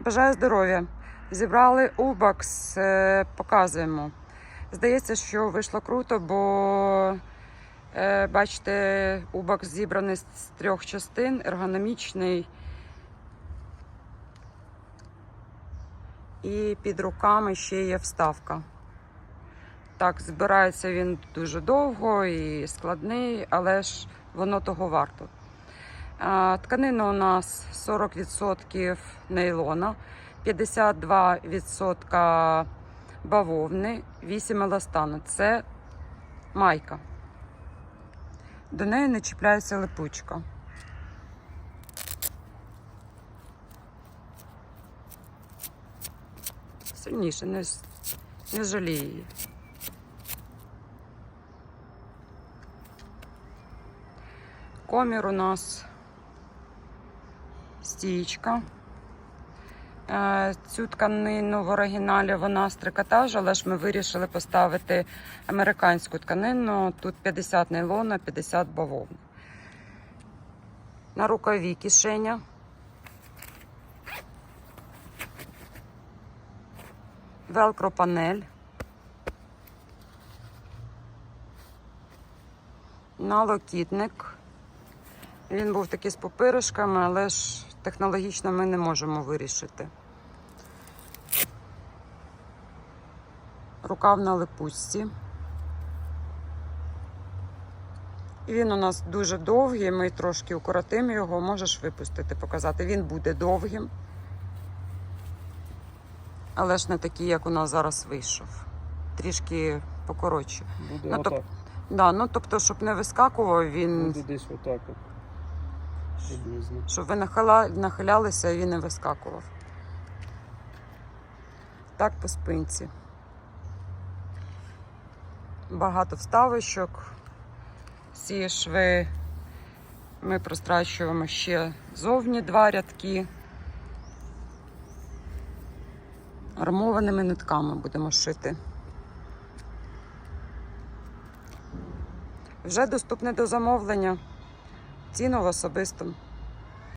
Бажаю здоров'я. Зібрали Убакс, е, показуємо. Здається, що вийшло круто, бо е, бачите, Убакс зібраний з трьох частин, ергономічний. І під руками ще є вставка. Так, збирається він дуже довго і складний, але ж воно того варто. Тканина у нас 40% нейлона, 52% бавовни, 8 еластану. Це майка. До неї не чіпляється липучка. Сильніше, не, не жалій її. Комір у нас стічка. Е, Цю тканину в оригіналі вона з трикотажу, але ж ми вирішили поставити американську тканину. Тут 50 нейлона, 50 бавовни. На рукаві кишеня. Велкро панель. Налокітник. Він був такий з попиришками, але ж технологічно ми не можемо вирішити. Рукав на липучці. І він у нас дуже довгий, ми трошки укоротимо його, можеш випустити, показати. Він буде довгим, але ж не такий, як у нас зараз вийшов. Трішки покоротше. Буде Ну, отак. Да, ну тобто, щоб не вискакував, він Буде десь отак Щоб ви нахиля... нахилялися і він не вискакував. Так по спинці. Багато вставочок. Ці шви ми прострачуємо ще зовні два рядки. Армованими нитками будемо шити. Вже доступне до замовлення. Ціну в особистому.